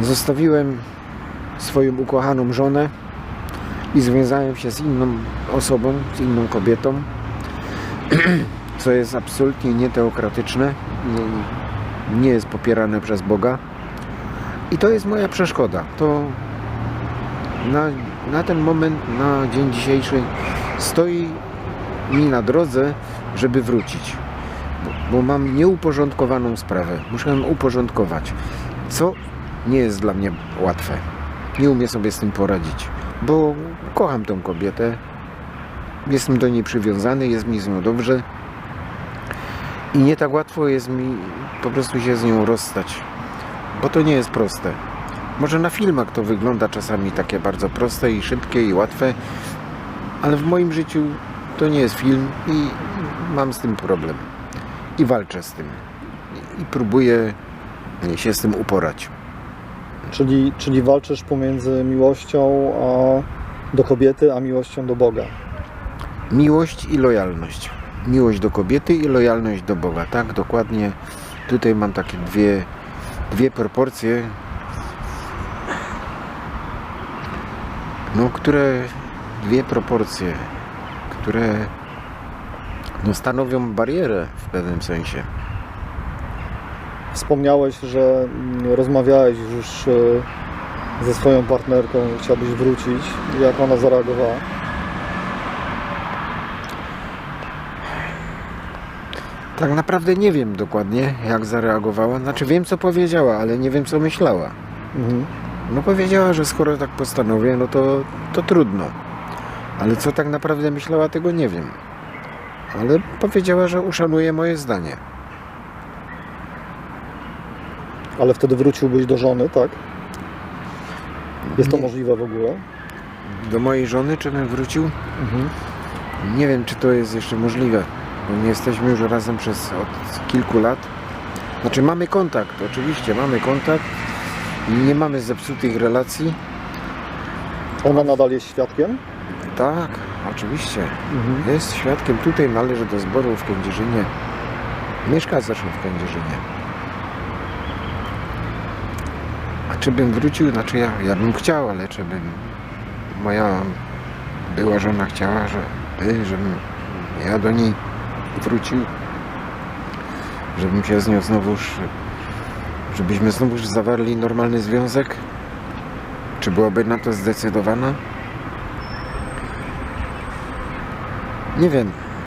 Zostawiłem swoją ukochaną żonę i związałem się z inną osobą, z inną kobietą, co jest absolutnie nieteokratyczne, nie, nie jest popierane przez Boga. I to jest moja przeszkoda. To na, na ten moment, na dzień dzisiejszy stoi mi na drodze, żeby wrócić. Bo, bo mam nieuporządkowaną sprawę. Muszę ją uporządkować. Co nie jest dla mnie łatwe. Nie umiem sobie z tym poradzić. Bo kocham tą kobietę. Jestem do niej przywiązany, jest mi z nią dobrze. I nie tak łatwo jest mi po prostu się z nią rozstać. Bo to nie jest proste. Może na filmach to wygląda czasami takie bardzo proste i szybkie i łatwe, ale w moim życiu to nie jest film i mam z tym problem. I walczę z tym. I próbuję się z tym uporać. Czyli, czyli walczysz pomiędzy miłością a, do kobiety, a miłością do Boga. Miłość i lojalność. Miłość do kobiety i lojalność do Boga. Tak, dokładnie. Tutaj mam takie dwie, dwie proporcje, no, które dwie proporcje, które no, stanowią barierę w pewnym sensie. Wspomniałeś, że mm, rozmawiałeś już e, ze swoją partnerką, chciałbyś wrócić. Jak ona zareagowała? Tak naprawdę nie wiem dokładnie, jak zareagowała. Znaczy wiem, co powiedziała, ale nie wiem, co myślała. Mhm. No powiedziała, że skoro tak postanowię, no to, to trudno. Ale co tak naprawdę myślała, tego nie wiem. Ale powiedziała, że uszanuje moje zdanie. Ale wtedy wróciłbyś do żony, tak? Jest to Nie. możliwe w ogóle? Do mojej żony, czy bym wrócił? Mhm. Nie wiem, czy to jest jeszcze możliwe. Bo nie jesteśmy już razem przez od kilku lat. Znaczy mamy kontakt, oczywiście mamy kontakt. i Nie mamy zepsutych relacji. Ona nadal jest świadkiem? Tak, oczywiście. Mhm. Jest świadkiem. Tutaj należy do zboru w Kędzierzynie. Mieszka zresztą w Kędzierzynie. A czy bym wrócił? Znaczy ja, ja bym chciał, ale czy bym moja była żona chciała, żeby, żebym ja do niej wrócił? Żebym się z nią znowuż, żebyśmy znowuż zawarli normalny związek? Czy byłaby na to zdecydowana? Nie wiem.